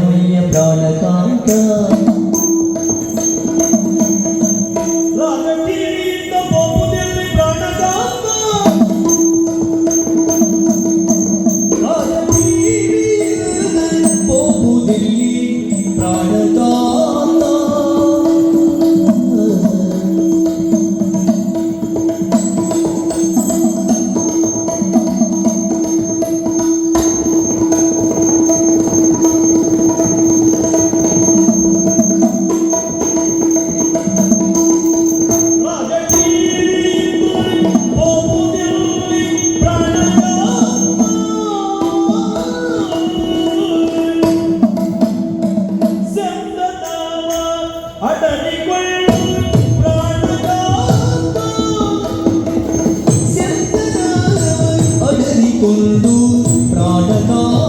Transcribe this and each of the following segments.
പയണമയ്യ ಅಡರಿಕೊಂಡು ಪ್ರಾಣಕಾಂತ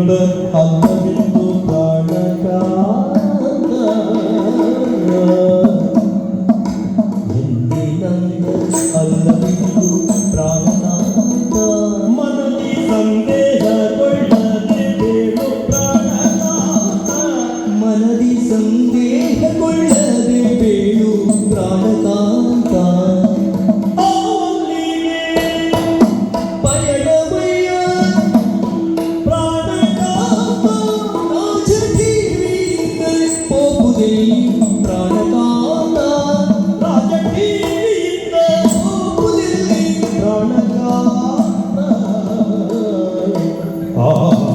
yanında halka bir Oh.